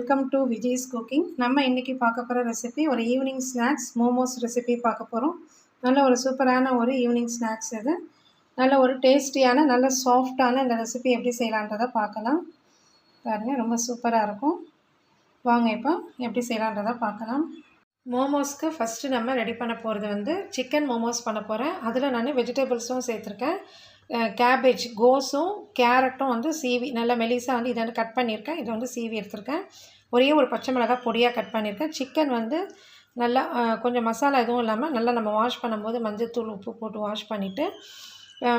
Welcome to Vijay's cooking. நம்ம இன்றைக்கி பார்க்க போகிற ரெசிபி ஒரு ஈவினிங் ஸ்நாக்ஸ் மோமோஸ் ரெசிபி பார்க்க போகிறோம் நல்ல ஒரு சூப்பரான ஒரு ஈவினிங் ஸ்நாக்ஸ் இது. நல்ல ஒரு டேஸ்டியான நல்ல சாஃப்டான இந்த ரெசிபி எப்படி செய்யலான்றதை பார்க்கலாம். பாருங்கள் ரொம்ப சூப்பராக இருக்கும். வாங்க இப்போ எப்படி செய்யலான்றதை பார்க்கலாம். மோமோஸ்க்கு ஃபஸ்ட்டு நம்ம ரெடி பண்ண போகிறது வந்து சிக்கன் மோமோஸ் பண்ண போகிறேன் அதில் நான் வெஜிடபிள்ஸும் சேர்த்துருக்கேன். கேபேஜ் கோஸும் கேரட்டும் வந்து சீவி நல்லா மெலிசாக வந்து இதை வந்து கட் பண்ணியிருக்கேன். இதை வந்து சீவி எடுத்திருக்கேன். ஒரே ஒரு பச்சை மிளகாய் பொடியாக கட் பண்ணியிருக்கேன். சிக்கன் வந்து நல்லா கொஞ்சம் மசாலா எதுவும் இல்லாமல் நல்லா நம்ம வாஷ் பண்ணும்போது மஞ்சள்தூள் உப்பு போட்டு வாஷ் பண்ணிவிட்டு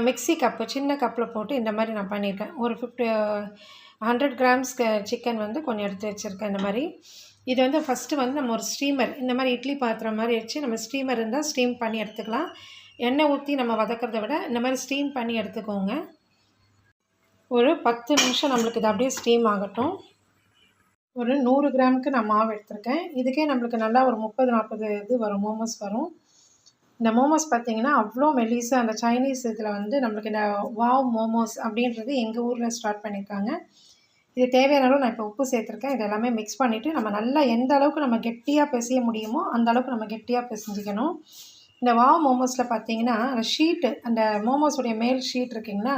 மிக்ஸி கப்பு சின்ன கப்பில் போட்டு இந்த மாதிரி நான் பண்ணியிருக்கேன். ஒரு ஃபிஃப்டி ஹண்ட்ரட் கிராம்ஸ் சிக்கன் வந்து கொஞ்சம் எடுத்து வச்சுருக்கேன் இந்த மாதிரி. இது வந்து ஃபஸ்ட்டு வந்து நம்ம ஒரு ஸ்டீமர் இந்த மாதிரி இட்லி பாத்திரம் மாதிரி வச்சு நம்ம ஸ்டீமர் இருந்தால் ஸ்டீம் பண்ணி எடுத்துக்கலாம். எண்ணெய் ஊற்றி நம்ம வதக்கிறத விட இந்த மாதிரி ஸ்டீம் பண்ணி எடுத்துக்கோங்க. ஒரு பத்து நிமிஷம் நம்மளுக்கு இது அப்படியே ஸ்டீம் ஆகட்டும். ஒரு நூறு கிராமுக்கு நான் மாவு எடுத்திருக்கேன். இதுக்கே நம்மளுக்கு நல்லா ஒரு முப்பது நாற்பது இது வரும் மோமோஸ் வரும். இந்த மோமோஸ் பார்த்திங்கன்னா அவ்வளோ மெலிசு அந்த சைனீஸ் இதில் வந்து நம்மளுக்கு இந்த வாவ் மோமோஸ் அப்படின்றது எங்கள் ஊரில் ஸ்டார்ட் பண்ணியிருக்காங்க இது தேவையான அளவு நான் இப்போ உப்பு சேர்த்துருக்கேன். இது எல்லாமே மிக்ஸ் பண்ணிவிட்டு நம்ம நல்லா எந்த அளவுக்கு நம்ம கெட்டியாக பிசைய முடியுமோ அந்த அளவுக்கு நம்ம கெட்டியாக பிசைஞ்சிக்கணும். இந்த வாவ் மோமோஸில் பார்த்தீங்கன்னா அந்த ஷீட்டு அந்த மோமோஸுடைய மேல் ஷீட் இருக்குங்கன்னா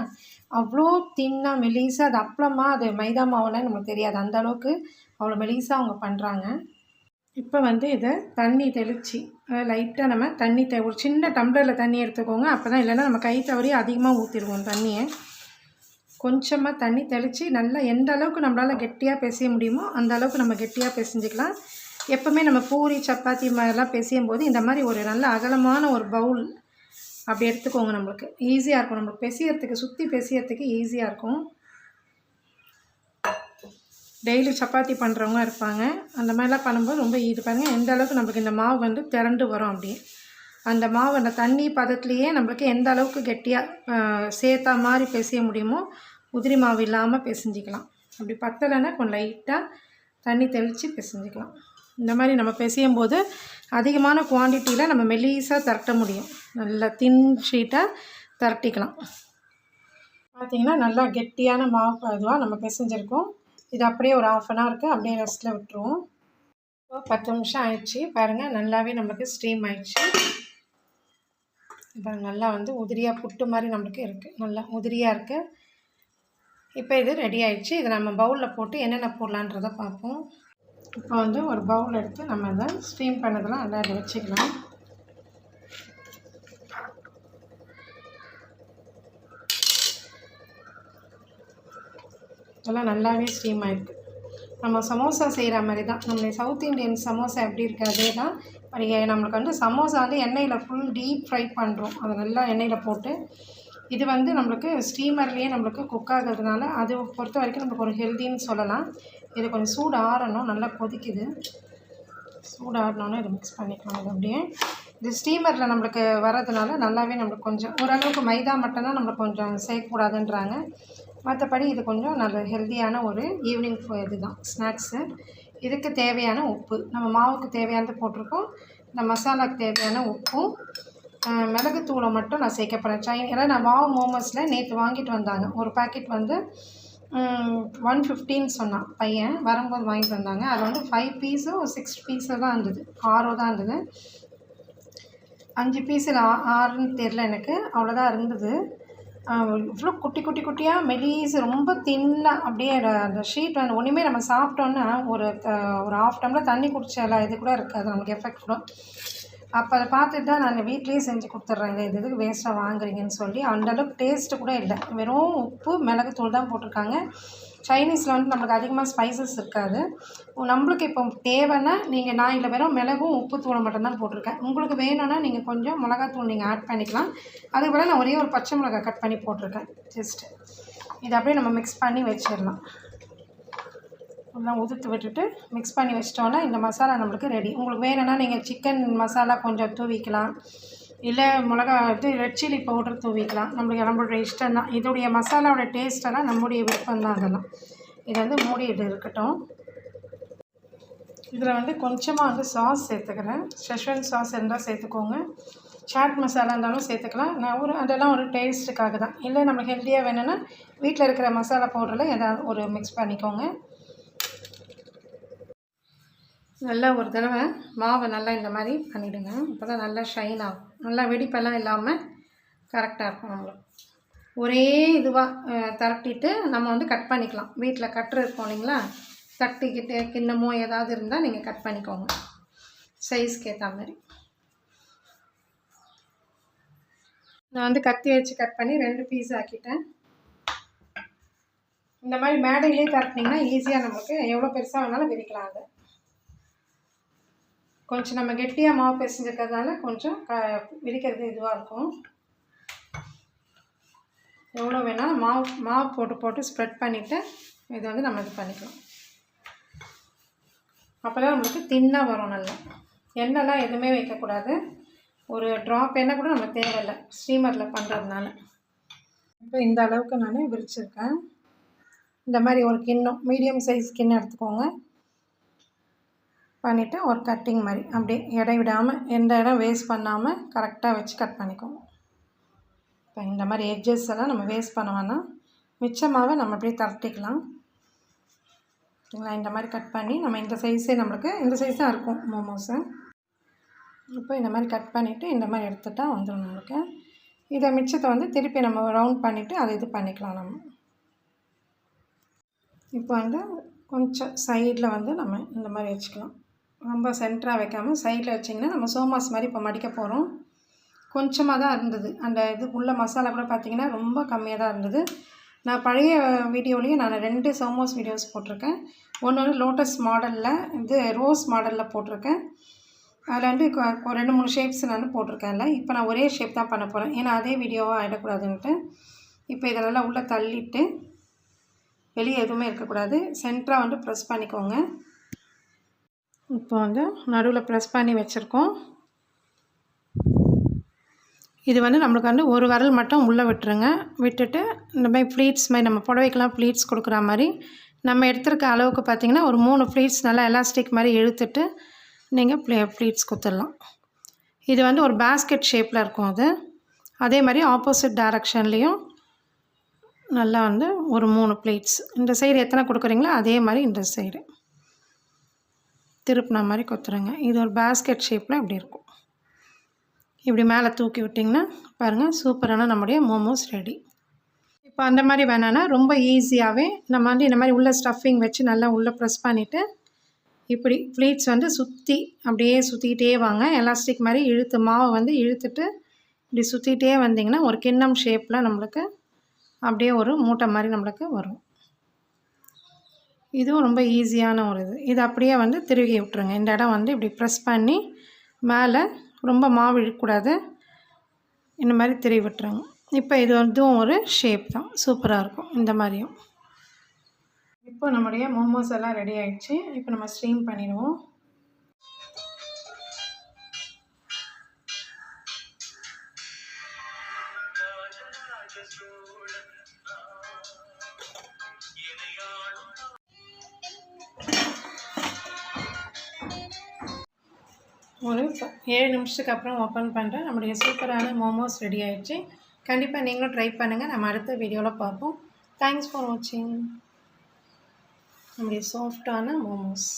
அவ்வளோ தின்னாக மெலிசாக அது அப்பளமா அது மைதா மாவுலாம் நமக்கு தெரியாது. அந்த அளவுக்கு அவ்வளோ மெலிசாக அவங்க பண்ணுறாங்க இப்போ வந்து இதை தண்ணி தெளித்து லைட்டாக நம்ம தண்ணி தெ ஒரு சின்ன டம்ளரில் தண்ணி எடுத்துக்கோங்க. அப்போ தான் இல்லைன்னா நம்ம கை தவறி அதிகமாக ஊற்றிடுவோம் தண்ணியை. கொஞ்சமாக தண்ணி தெளித்து நல்லா எந்த அளவுக்கு நம்மளால் கெட்டியாக பிசைய முடியுமோ அந்த அளவுக்கு நம்ம கெட்டியாக பேசிஞ்சிக்கலாம். எப்போவுமே நம்ம பூரி சப்பாத்தி மாதிரிலாம் பிசையும் போது இந்த மாதிரி ஒரு நல்ல அகலமான ஒரு பவுல் அப்படி எடுத்துக்கோங்க நம்மளுக்கு. ஈஸியாக இருக்கும். நம்மளுக்கு பேசியறதுக்கு சுற்றி பேசியறதுக்கு ஈஸியாக இருக்கும். டெய்லி சப்பாத்தி பண்ணுறவங்க இருப்பாங்க. அந்த மாதிரிலாம் பண்ணும்போது ரொம்ப இது பாருங்கள் எந்த அளவுக்கு நம்மளுக்கு இந்த மாவு வந்து திரண்டு வரும் அப்படி. அந்த மாவு அந்த தண்ணி பதத்துலேயே நம்மளுக்கு எந்த அளவுக்கு கெட்டியாக சேர்த்தா மாதிரி பேசிய முடியுமோ உதிரி மாவு இல்லாமல் பிசைஞ்சிக்கலாம். அப்படி பத்தலைன்னா கொஞ்சம் லைட்டாக தண்ணி தெளித்து பிசைஞ்சிக்கலாம். இந்த மாதிரி நம்ம பிசையும் போது அதிகமான குவான்டிட்டியில் நம்ம மெலீஸாக திரட்ட முடியும். நல்லா தின் ஷீட்டாக திரட்டிக்கலாம். பார்த்திங்கன்னா நல்லா கெட்டியான மாவு இதுவாக நம்ம பிசைஞ்சிருக்கோம். இது அப்படியே ஒரு ஆஃப் அன் ஹவருக்கு அப்படியே ரெஸ்ட்டில் விட்டுருவோம். இப்போ பத்து நிமிஷம் ஆயிடுச்சு. பாருங்கள் நல்லாவே நமக்கு ஸ்டீம் ஆயிடுச்சு. இப்போ நல்லா வந்து உதிரியாக புட்டு மாதிரி நம்மளுக்கு இருக்குது நல்லா உதிரியாக இருக்குது இப்போ இது ரெடி ஆயிடுச்சு. இதை நம்ம பவுலில் போட்டு என்னென்ன போடலான்றதை பார்ப்போம். இப்போ வந்து ஒரு பவுல் எடுத்து நம்ம இதை ஸ்டீம் பண்ணதெல்லாம் நல்லா இதை வச்சுக்கலாம். இதெல்லாம் நல்லாவே ஸ்டீம் ஆகிருக்கு நம்ம சமோசா செய்கிற மாதிரி தான் நம்மளுடைய சவுத் இண்டியன் சமோசா எப்படி இருக்குது அதே தான். நம்மளுக்கு வந்து சமோசா வந்து எண்ணெயில் ஃபுல் டீப் ஃப்ரை பண்ணுறோம் அதை நல்லா எண்ணெயில் போட்டு இது வந்து நம்மளுக்கு ஸ்டீமர்லேயே நம்மளுக்கு குக் ஆகிறதுனால அது பொறுத்த வரைக்கும் நம்மளுக்கு ஒரு ஹெல்த்தின்னு சொல்லலாம். இது கொஞ்சம் சூடு ஆறணும் நல்லா கொதிக்குது. சூடு ஆறினோன்னு இதை மிக்ஸ் பண்ணிக்கலாம் இது அப்படியே. இது ஸ்டீமரில் நம்மளுக்கு வர்றதுனால நல்லாவே நம்மளுக்கு கொஞ்சம் ஓரளவுக்கு மைதா மட்டும்தான் நம்மளுக்கு கொஞ்சம் சேர்க்கக்கூடாதுன்றாங்க. மற்றபடி இது கொஞ்சம் நல்ல ஹெல்த்தியான ஒரு ஈவினிங் இது தான் ஸ்நாக்ஸு இதுக்கு தேவையான உப்பு நம்ம மாவுக்கு தேவையானது போட்டிருக்கோம். இந்த மசாலாவுக்கு தேவையான உப்பும் மிளகுத்தூளை மட்டும் நான் சேர்க்க போகிறேன் சைன் ஏன்னா நான் மாவு மோமோஸில் நேற்று வாங்கிட்டு வந்தாங்க. ஒரு பேக்கெட் வந்து ஒன் ஃபிஃப்டின்னு சொன்னான் பையன். வரும்போது வாங்கிட்டு வந்தாங்க. அது வந்து ஃபைவ் பீஸும் சிக்ஸ் பீஸு தான் இருந்தது. ஆறோ தான் இருந்தது. அஞ்சு பீஸில் ஆறுன்னு தெரில எனக்கு. அவ்வளோதான் இருந்தது. இவ்வளோ குட்டி குட்டி குட்டியாக மெலீஸ் ரொம்ப தின்னாக அப்படியே அந்த ஷீட் வந்து ஒன்றுமே நம்ம சாப்பிட்டோன்னா ஒரு ஒரு ஆஃப் டம்ளர் தண்ணி குடிச்சால இது கூட இருக்காது. நமக்கு எஃபெக்ட் கூட. அப்போ அதை பார்த்துட்டு தான் நான் வீட்லேயே செஞ்சு கொடுத்துட்றேங்க இது இதுக்கு வேஸ்ட்டாக வாங்குறீங்கன்னு சொல்லி அந்தளவுக்கு டேஸ்ட்டு கூட இல்லை. வெறும் உப்பு மிளகுத்தூள் தான் போட்டிருக்காங்க. சைனீஸில் வந்து நம்மளுக்கு அதிகமாக ஸ்பைசஸ் இருக்காது. நம்மளுக்கு இப்போ தேவைன்னா நீங்கள் நான் இல்லை வெறும் மிளகும் உப்பு தூளை மட்டும்தான் போட்டிருக்கேன். உங்களுக்கு வேணும்னா நீங்கள் கொஞ்சம் மிளகாத்தூள் நீங்கள் ஆட் பண்ணிக்கலாம். அதுக்கு நான் ஒரே ஒரு பச்சை மிளகாய் கட் பண்ணி போட்டிருக்கேன். ஜஸ்ட்டு இதை அப்படியே நம்ம மிக்ஸ் பண்ணி வச்சிடலாம். எல்லாம் உதுத்து விட்டுட்டு மிக்ஸ் பண்ணி வச்சிட்டோன்னா இந்த மசாலா நம்மளுக்கு ரெடி உங்களுக்கு வேணும்னா நீங்கள் சிக்கன் மசாலா கொஞ்சம் தூவிக்கலாம். இல்லை மிளகா இது ரெட் சில்லி பவுடர் தூவிக்கலாம். நம்மளுக்கு நம்மளுடைய இஷ்டம் தான். இதோடைய மசாலாவோட டேஸ்ட்டெல்லாம் நம்முடைய விருப்பம் தான் அதெல்லாம். இதை வந்து மூடிட்டு இருக்கட்டும். இதில் வந்து கொஞ்சமாக வந்து சாஸ் சேர்த்துக்கிறேன். ஷெஷ்வன் சாஸ் இருந்தால் சேர்த்துக்கோங்க. சாட் மசாலா இருந்தாலும் சேர்த்துக்கலாம். நான் ஒரு அதெல்லாம் ஒரு டேஸ்ட்டுக்காக தான். இல்லை நம்ம ஹெல்த்தியாக வேணும்னா வீட்டில் இருக்கிற மசாலா பவுடரில் எதாவது ஒரு மிக்ஸ் பண்ணிக்கோங்க. நல்லா ஒரு தடவை மாவை நல்லா இந்த மாதிரி பண்ணிவிடுங்க அப்போ தான் நல்லா ஷைன் ஆகும். நல்லா வெடிப்பெல்லாம் இல்லாமல் கரெக்டாக இருக்கும் நம்மளுக்கு. ஒரே இதுவாக திரட்டிட்டு நம்ம வந்து கட் பண்ணிக்கலாம். வீட்டில் கட்டுற இருக்கோம் இல்லைங்களா? தட்டிக்கிட்டு கிண்ணமோ ஏதாவது இருந்தால் நீங்கள் கட் பண்ணிக்கோங்க. சைஸ்க்கு ஏற்ற மாதிரி. நான் வந்து கத்தி வச்சு கட் பண்ணி ரெண்டு பீஸ் ஆக்கிட்டேன். இந்த மாதிரி மேடையிலே தட்டினீங்கன்னா ஈஸியாக நமக்கு எவ்வளோ பெருசாக வேணாலும் விரிக்கலாம் அதை. கொஞ்சம் நம்ம கெட்டியாக மாவு பிசைஞ்சிருக்கிறதுனால கொஞ்சம் க விரிக்கிறது இதுவாக இருக்கும். எவ்வளோ வேணாலும் மாவு மாவு போட்டு போட்டு ஸ்ப்ரெட் பண்ணிவிட்டு இது வந்து நம்ம இது பண்ணிக்கலாம். அப்போ தான் நம்மளுக்கு தின்னாக வரும் நல்லா. எண்ணெய்லாம் எதுவுமே வைக்கக்கூடாது. ஒரு ட்ராப் எண்ணெய் கூட நம்ம தேவையில்லை. ஸ்டீமரில் பண்ணுறதுனால இப்போ இந்த அளவுக்கு நான் விரிச்சிருக்கேன். இந்த மாதிரி ஒரு கிண்ணம் மீடியம் சைஸ் கிண்ணம் எடுத்துக்கோங்க. பண்ணிவிட்டு ஒரு கட்டிங் மாதிரி. அப்படியே இடை விடாமல் எந்த இடம் வேஸ்ட் பண்ணாமல் கரெக்டாக வச்சு கட் பண்ணிக்கோங்க இப்போ இந்த மாதிரி எட்ஜஸ் எல்லாம் நம்ம வேஸ்ட் பண்ண வேணாம் மிச்சமாகவே நம்ம அப்படியே தரட்டிக்கலாம் ஓகேங்களா இந்த மாதிரி கட் பண்ணி நம்ம இந்த சைஸே நம்மளுக்கு இந்த சைஸ் தான் இருக்கும் மோமோஸு இப்போ இந்த மாதிரி கட் பண்ணிவிட்டு இந்த மாதிரி எடுத்துட்டால் வந்துடும் நம்மளுக்கு. இதை மிச்சத்தை வந்து திருப்பி நம்ம ரவுண்ட் பண்ணிவிட்டு அதை இது பண்ணிக்கலாம் நம்ம. இப்போ வந்து கொஞ்சம் சைடில் வந்து நம்ம இந்த மாதிரி வச்சுக்கலாம். ரொம்ப சென்டராக வைக்காமல் சைடில் வச்சிங்கன்னா நம்ம சோமாஸ் மாதிரி இப்போ மடிக்க போகிறோம் கொஞ்சமாக தான் இருந்தது. அந்த இது உள்ள மசாலா கூட பார்த்திங்கன்னா ரொம்ப கம்மியாக தான் இருந்தது. நான் பழைய வீடியோலேயும் நான் ரெண்டு சோமோஸ் வீடியோஸ் போட்டிருக்கேன். ஒன்று வந்து லோட்டஸ் மாடலில் இது ரோஸ் மாடலில் போட்டிருக்கேன். அதில் வந்து ரெண்டு மூணு ஷேப்ஸ் நான் போட்டிருக்கேன்ல இப்போ நான் ஒரே ஷேப் தான் பண்ண போகிறேன் ஏன்னா அதே வீடியோவாக ஆகிடக்கூடாதுன்ட்டு இப்போ இதெல்லாம் உள்ளே தள்ளிட்டு வெளியே எதுவுமே இருக்கக்கூடாது. சென்டராக வந்து ப்ரெஸ் பண்ணிக்கோங்க. இப்போ வந்து நடுவில் ப்ரெஸ் பண்ணி வச்சுருக்கோம். இது வந்து நம்மளுக்கு வந்து ஒரு விரல் மட்டும் உள்ளே விட்டுருங்க. விட்டுட்டு இந்த மாதிரி ஃப்ளீட்ஸ் மாதிரி நம்ம புடவைக்கெல்லாம் ஃப்ளீட்ஸ் கொடுக்குற மாதிரி நம்ம எடுத்துருக்க அளவுக்கு பார்த்தீங்கன்னா ஒரு மூணு ஃப்ளீட்ஸ் நல்லா எலாஸ்டிக் மாதிரி இழுத்துட்டு நீங்கள் ப்ளே ஃப்ளீட்ஸ் குத்துடலாம் இது வந்து ஒரு பேஸ்கெட் ஷேப்பில் இருக்கும் அது. அதே மாதிரி ஆப்போசிட் டைரக்ஷன்லேயும் நல்லா வந்து ஒரு மூணு ப்ளீட்ஸ் இந்த சைடு எத்தனை கொடுக்குறீங்களோ அதே மாதிரி இந்த சைடு திருப்பின மாதிரி கொத்துறேங்க. இது ஒரு பேஸ்கெட் ஷேப்பில் இப்படி இருக்கும். இப்படி மேலே தூக்கி விட்டிங்கன்னா பாருங்கள் சூப்பரான நம்முடைய மோமோஸ் ரெடி இப்போ அந்த மாதிரி வேணான்னா ரொம்ப ஈஸியாகவே நம்ம வந்து இந்த மாதிரி உள்ள ஸ்டஃபிங் வச்சு நல்லா உள்ளே ப்ரெஸ் பண்ணிவிட்டு இப்படி ப்ளீட்ஸ் வந்து சுற்றி அப்படியே சுற்றிக்கிட்டே வாங்க. எலாஸ்டிக் மாதிரி இழுத்து மாவை வந்து இழுத்துட்டு இப்படி சுற்றிக்கிட்டே வந்தீங்கன்னா ஒரு கிண்ணம் ஷேப்பில் நம்மளுக்கு அப்படியே ஒரு மூட்டை மாதிரி நம்மளுக்கு வரும். இதுவும் ரொம்ப ஈஸியான ஒரு இது. இது அப்படியே வந்து திருகி விட்டுருங்க. இந்த இடம் வந்து இப்படி ப்ரெஸ் பண்ணி மேலே ரொம்ப மாவு இழுக்கக்கூடாது. இந்த மாதிரி திருவி விட்டுருங்க. இப்போ இது இதுவும் ஒரு ஷேப் தான். சூப்பராக இருக்கும். இந்த மாதிரியும். இப்போ நம்முடைய மோமோஸ் எல்லாம் ரெடி ஆகிடுச்சு இப்போ நம்ம ஸ்ட்ரீம் பண்ணிடுவோம். ஒரு ஏழு நிமிஷத்துக்கு அப்புறம் ஓப்பன் பண்ணுறேன் நம்முடைய சூப்பரான மோமோஸ் ரெடி ஆகிடுச்சு கண்டிப்பாக நீங்களும் ட்ரை பண்ணுங்கள் நம்ம அடுத்த வீடியோவில் பார்ப்போம். தேங்க்ஸ் ஃபார் வாட்சிங் நம்முடைய சாஃப்டான மோமோஸ்